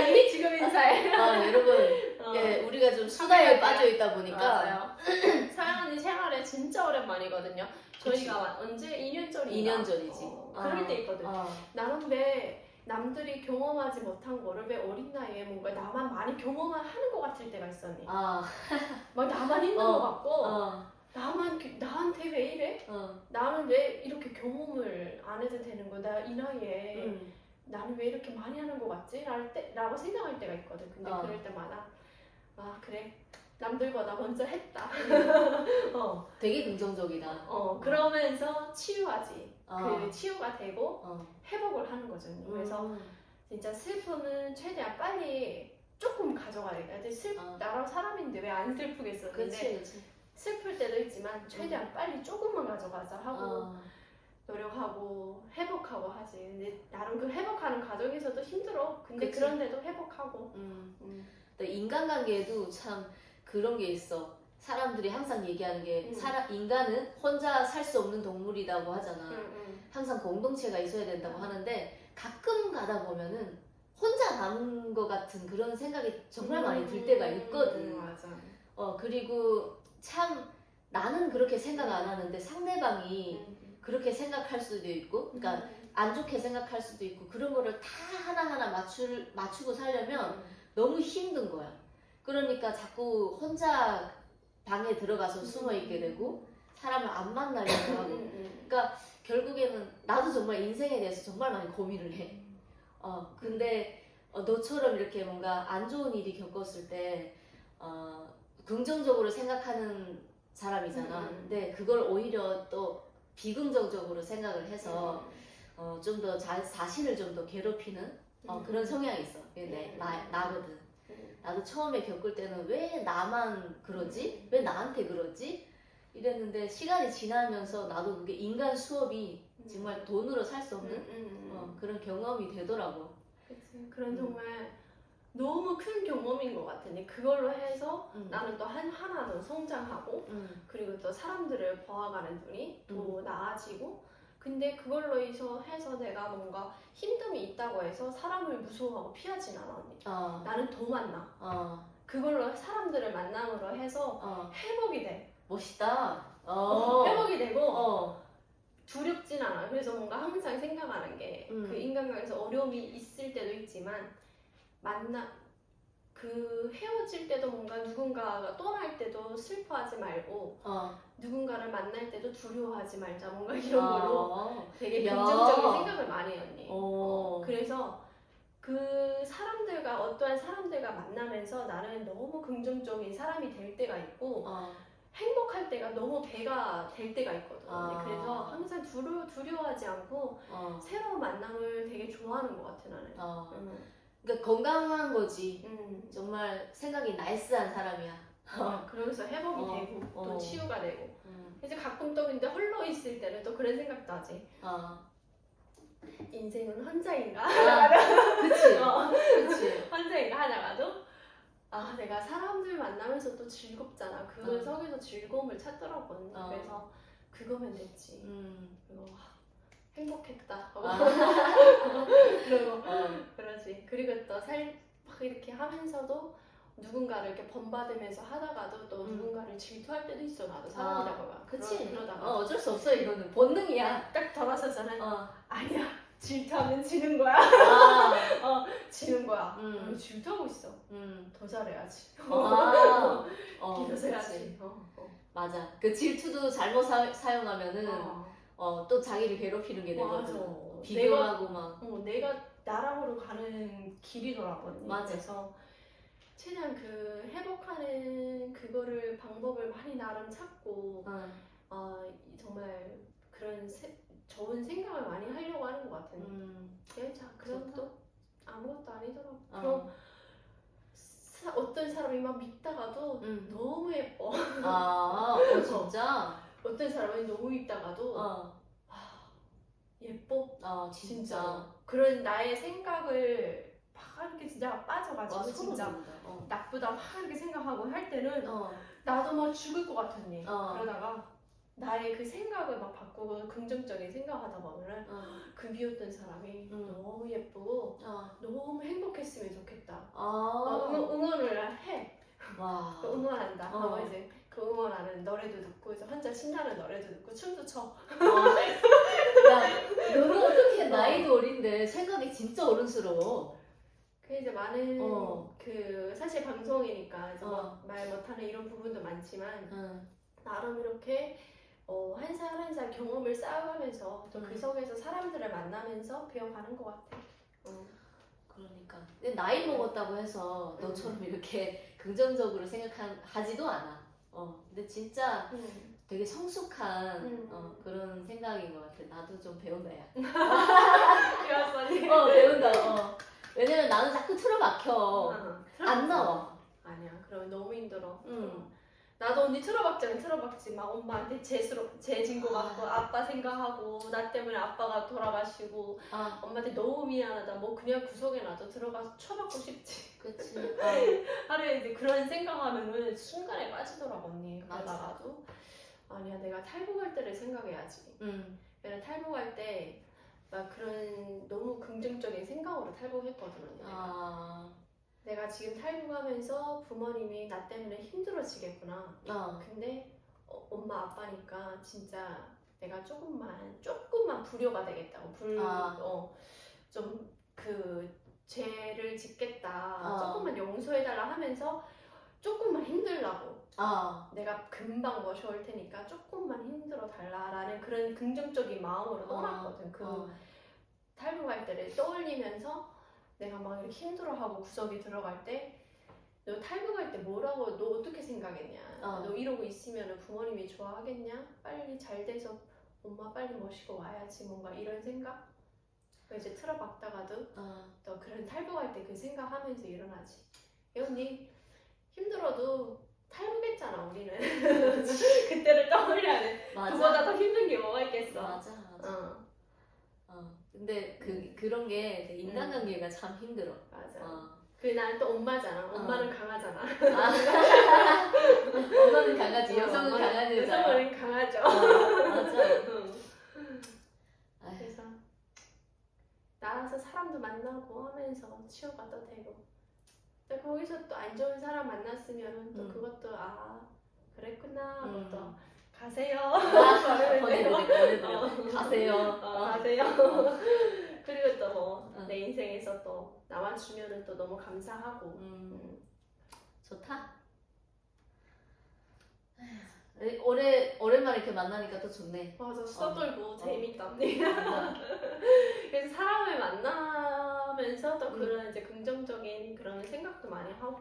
갑자기? 지금 인사해. 아 여러분 어. 예 우리가 좀 수다에 빠져 있다 보니까 맞아요. 서영 언니 생활에 진짜 오랜만이거든요. 저희가 와- 언제 2년 전인가? 2년 전이지. 어, 그럴 아, 때 있거든. 아, 나는 왜 남들이 경험하지 못한 거를 왜 어린 나이에 뭔가 나만 많이 경험을 하는 것 같을 때가 있었니? 아, 막 나만 힘든 어, 것 같고 어, 나만 그- 나한테 왜 이래? 어, 나는 왜 이렇게 경험을 안 해도 되는 거야? 나 이 나이에 음, 나는 왜 이렇게 많이 하는 것 같지? 랄 때, 라고 생각할 때가 있거든. 근데 어. 그럴 때마다 아 그래 남들보다 먼저 했다. 어, 되게 긍정적이다. 어 그러면서 치유하지. 어, 그 치유가 되고 어, 회복을 하는 거죠. 그래서 음, 진짜 슬픔은 최대한 빨리 조금 가져가야 돼. 슬 어. 나랑 사람인데 왜 안 슬프겠어? 근데 그치 그치. 슬플 때도 있지만 최대한 빨리 조금만 가져가자 하고 어, 노력하고 회복하고 하지. 근데 나름 그 회복하는 과정에서도 힘들어. 근데 그치. 그런데도 회복하고. 음. 음. 인간관계에도 참 그런 게 있어. 사람들이 항상 얘기하는 게 음. 사람 인간은 혼자 살 수 없는 동물이라고 하잖아. 음, 항상 공동체가 있어야 된다고 하는데 가끔 가다 보면은 혼자 남은 것 같은 그런 생각이 정말 많이 들 때가 있거든. 음, 맞아. 어 그리고 참 나는 그렇게 생각 안 하는데 상대방이 음. 그렇게 생각할 수도 있고, 그러니까 안 좋게 생각할 수도 있고 그런 거를 다 하나하나 맞출 맞추고 살려면 음. 너무 힘든 거야. 그러니까 자꾸 혼자 방에 들어가서 숨어 있게 되고 사람을 안 만나려고 하고 음, 결국에는 나도 정말 인생에 대해서 정말 많이 고민을 해. 어, 근데 어, 너처럼 이렇게 뭔가 안 좋은 일이 겪었을 때 어, 긍정적으로 생각하는 사람이잖아. 음, 음. 근데 그걸 오히려 또 비긍정적으로 생각을 음. 해서 어, 좀 더 자신을 좀 더 괴롭히는 어, 그런 성향이 있어. 내, 나, 나거든. 음. 나도 처음에 겪을 때는 왜 나만 그러지? 왜 나한테 그러지? 이랬는데 시간이 지나면서 나도 그게 인간 수업이 정말 돈으로 살 수 없는 음, 어, 그런 경험이 되더라고. 그치. 그런 음. 정말 너무 큰 경험인 것 같은데 그걸로 해서 음. 나는 또 한 하나 더 성장하고 음, 그리고 또 사람들을 봐가는 눈이 더 음. 나아지고 근데 그걸로 해서 해서 내가 뭔가 힘듦이 있다고 해서 사람을 무서워하고 피하진 않아 언니. 어, 나는 더 만나. 어, 그걸로 사람들을 만남으로 해서 어, 회복이 돼. 멋있다. 어, 어, 회복이 되고 어, 두렵진 않아. 그래서 뭔가 항상 생각하는 게그 음. 인간관계에서 어려움이 있을 때도 있지만 만나 그 헤어질 때도 뭔가 누군가가 떠날 때도 슬퍼하지 말고 어, 누군가를 만날 때도 두려워하지 말자 뭔가 이런 걸로 어, 되게 야. 긍정적인 생각을 많이 해 언니. 어. 그래서 그 사람들과 어떠한 사람들과 만나면서 나는 너무 긍정적인 사람이 될 때가 있고 어, 행복할 때가 너무 배가 될 때가 있거든. 아. 그래서 항상 두려, 두려워하지 않고 어, 새로운 만남을 되게 좋아하는 것 같아 나는. 어. 음. 그러니까 건강한 거지. 음. 정말 생각이 나이스한 사람이야. 어, 그러면서 회복이 어, 되고 또 어. 치유가 되고. 음, 이제 가끔 또 근데 홀로 있을 때는 또 그런 생각도 하지. 어. 인생은 혼자인가? 아, 그치, 어. 그치. 혼자인가 하다가도 아 내가 사람들 만나면서 또 즐겁잖아. 그 어. 속에서 즐거움을 찾더라고. 어. 그래서 그거면 됐지. 음, 그리고 와, 행복했다. 아. 그리고 어, 그리고 또살막 이렇게 하면서도 누군가를 이렇게 본받으면서 하다가도 또 음. 누군가를 질투할 때도 있어. 나도 사람이라고 봐. 그치. 그러, 다가 어, 어쩔 수 없어, 이거는. 본능이야. 딱 돌아서잖아. 어. 아니야. 질투하면 지는 거야. 아, 지는 거야. 음. 어, 질투하고 있어. 음. 더 잘해야지. 아, 어, 이겨서 그치. 해야지. 어, 어. 맞아. 그 질투도 잘못 사, 사용하면은, 어. 어, 또 자기를 괴롭히는 게 맞아. 되거든. 비교하고 막. 어, 내가 나락으로 가는 길이더라고. 언니. 맞아. 그래서 최대한 그 회복하는 그거를 방법을 많이 나름 찾고 어, 어, 이- 정말 그런 세- 좋은 생각을 많이 하려고 하는 것 같은. 음, 그래, 자, 좋다. 또 아무것도 아니더라고. 어. 그럼 사- 어떤 사람이 막 믿다가도 음. 너무 예뻐. 아, 어, 진짜? 어떤 사람이 너무 있다가도 어, 아, 예뻐. 어, 진짜. 진짜. 그런 나의 생각을 막 이렇게 진짜 빠져가지고 와, 소름 진짜 돋는다. 어. 나쁘다 막 이렇게 생각하고 할 때는 어, 나도 막 죽을 것 같았니. 어. 그러다가 나의 그 생각을 막 바꾸고 긍정적인 생각하다 보면은 어, 그 미웠던 사람이 음. 너무 예쁘고 어, 너무 행복했으면 좋겠다. 어, 아, 응원, 응원을 해. 와. 그 응원한다. 어. 어. 이제 그 응원하는 노래도 듣고 이제 혼자 신나는 노래도 듣고 춤도 춰. 와. 야, 너는 어떻게 나이도 어린데 생각이 진짜 어른스러워. 그 이제 많은 어. 그 사실 방송이니까 이제 어. 막말 못하는 이런 부분도 많지만 응. 나름 이렇게 어, 한살 한 살 경험을 쌓아가면서 또 그 음. 속에서 사람들을 만나면서 배워가는 것 같아. 어. 그러니까. 근데 나이 먹었다고 해서 너처럼 이렇게 긍정적으로 생각하지도 않아. 어. 근데 진짜 음. 되게 성숙한 음. 어, 그런 생각인 것 같아. 나도 좀 배운다, 야. 배웠어니? 어, 배운다. 어. 왜냐면 나는 자꾸 틀어박혀. 어. 안 나와. 아니야. 그러면 너무 힘들어. 응. 나도 언니 틀어박자면 틀어박지. 막 엄마한테 재수로 재진 거 같고 아. 아빠 생각하고 나 때문에 아빠가 돌아가시고 아, 엄마한테 너무 미안하다. 뭐 그냥 구석에 나도 들어가서 쳐박고 싶지. 그치. 아, 하루에 이제 그런 생각하면은 순간에 빠지더라고 언니. 맞아. 그러다가도. 아니야 내가 탈북할 때를 생각해야지. 응. 내가 탈북할 때 막 그런 너무 긍정적인 생각으로 탈북했거든 언니 아, 내가 지금 탈북하면서 부모님이 나 때문에 힘들어지겠구나 어. 근데 어, 엄마 아빠니까 진짜 내가 조금만 조금만 불효가 되겠다고 아. 불어좀 그 죄를 짓겠다 어. 조금만 용서해달라 하면서 조금만 힘들라고 아, 내가 금방 모셔올 테니까 조금만 힘들어 달라라는 그런 긍정적인 마음으로 떠났거든 그 어. 탈북할 때를 떠올리면서 내가 막 이렇게 힘들어하고 구석에 들어갈 때 너 탈북할 때 뭐라고 너 어떻게 생각했냐? 어. 너 이러고 있으면 부모님이 좋아하겠냐? 빨리 잘 돼서 엄마 빨리 모시고 와야지 뭔가 이런 생각? 그 이제 틀어박다가도 어. 또 그런 탈북할 때 그 생각하면서 일어나지. 이 언니. 힘들어도 탈북했잖아 우리는. 그때를 떠올려야 돼. 맞아. 그보다 더 힘든 게 뭐가 있겠어? 맞아. 근데 그, 그런 게 되게 인간관계가 참 힘들어. 맞아 어. 그 나는 또 엄마잖아. 엄마는 강하잖아. 아. 엄마는 강아지, 여성은 어, 강아지잖아. 여성은 강하죠. 어, 맞아. 응. 아휴, 그래서 나와서 사람도 만나고 하면서 치유가 또 되고. 또 거기서 또 안 좋은 사람 만났으면 또 음. 그것도 아 그랬구나 음. 또 가세요. 아. 보내드려. 어. 가세요. 어, 어. 가세요. 그리고 또뭐 어. 내 인생에서 또 나만 주면은 또 너무 감사하고. 음, 음. 좋다. 오래, 오랜만에 이렇게 만나니까 또 좋네. 맞아 수다 어. 떨고 어. 재밌다. 그래서 사람을 만나면서 또 음. 그런 이제 긍정적인 그런 생각도 많이 하고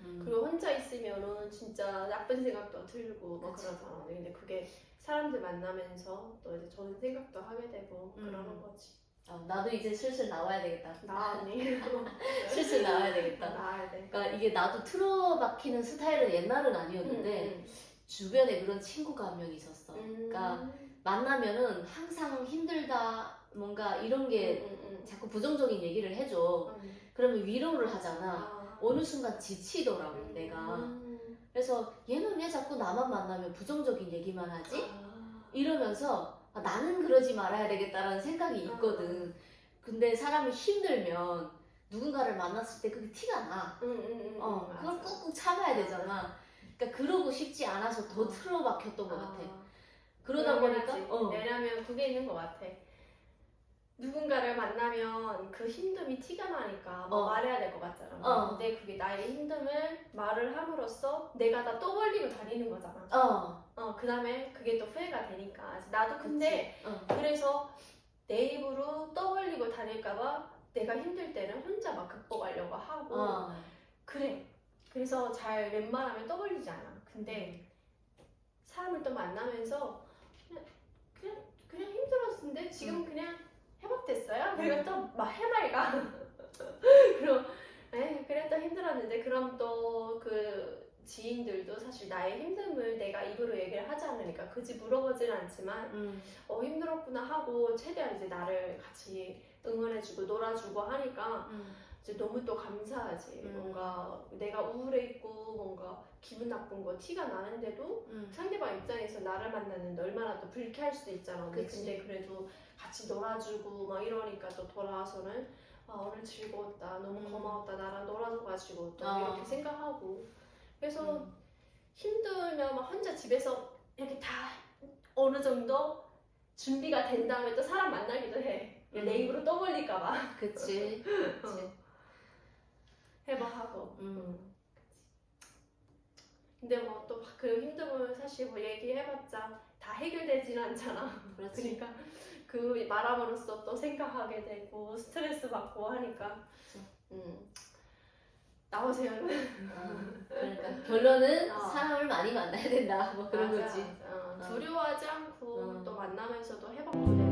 음. 그리고 혼자 있으면은 진짜 나쁜 생각도 들고 뭐 그치. 그러잖아. 근데 그게 사람들 만나면서 또 이제 좋은 생각도 하게 되고 음. 그러는 거지. 어, 나도 이제 슬슬 나와야 되겠다. 나 언니 슬슬 나와야 되겠다. 나야 돼. 그러니까 이게 나도 틀어박히는 스타일은 옛날은 아니었는데 주변에 그런 친구가 한 명 있었어. 음. 그러니까 만나면은 항상 힘들다 뭔가 이런 게 음, 음, 자꾸 부정적인 얘기를 해줘. 음. 음. 그러면 위로를 하잖아. 아. 어느 순간 지치더라고 내가. 음. 그래서 얘는 왜 자꾸 나만 만나면 부정적인 얘기만 하지? 아. 이러면서 아, 나는 그러지 말아야 되겠다라는 생각이 있거든. 근데 사람이 힘들면 누군가를 만났을 때 그게 티가 나. 음, 음, 음, 어, 음, 그걸. 꾹꾹 참아야 되잖아. 그러니까 그러고 싶지 않아서 더 어. 틀어박혔던 것 같아. 아. 그러다 보니까 당연하지. 어, 왜냐면 그게 있는 것 같아. 누군가를 만나면 그 힘듦이 티가 나니까 뭐 어. 말해야 될 것 같잖아. 어. 근데 그게 나의 힘듦을 말을 함으로써 내가 다 떠벌리고 다니는 거잖아. 어, 어, 그 다음에 그게 또 후회가 되니까. 나도 근데. 어, 그래서 내 입으로 떠벌리고 다닐까봐 내가 힘들 때는 혼자 막 극복하려고 하고 어, 그래. 그래서 잘 웬만하면 떠벌리지 않아. 근데 사람을 또 만나면서 그냥 그냥 그냥 힘들었는데 지금 그냥 회복됐어요. 그리고 또막 해맑아. 그럼 에 그래 또 힘들었는데 그럼 또 그 지인들도 사실 나의 힘듦을 내가 입으로 얘기를 하지 않으니까 굳이 물어보지는 않지만 음, 어 힘들었구나 하고 최대한 이제 나를 같이 응원해주고 놀아주고 하니까 음, 이제 너무 또 감사하지. 음. 뭔가 내가 우울해 있고 뭔가 기분 나쁜 거 티가 나는데도 음, 상대방 입장에서 나를 만나는데 얼마나 또 불쾌할 수도 있잖아. 근데, 그치. 근데 그래도 같이 놀아주고 막 이러니까 또 돌아와서는 아, 오늘 즐거웠다 너무 음. 고마웠다 나랑 놀아줘가지고 또 어. 이렇게 생각하고 그래서 음. 힘들면 막 혼자 집에서 이렇게 다 어느 정도 준비가 된 다음에 또 사람 만나기도 해. 음. 내 입으로 떠벌릴까봐 그치. 그치. 해봐 하고. 음. 근데 뭐 또 그 힘듦을 사실 뭐 얘기해봤자 다 해결되지는 않잖아. 그렇지. 그러니까 그 말함으로써 또 생각하게 되고 스트레스 받고 하니까. 음. 나오세요. 어, 그러니까 결론은 어. 사람을 많이 만나야 된다. 뭐 그런 맞아, 거지. 맞아. 어, 어. 두려워하지 않고 어. 또 만나면서도 되고.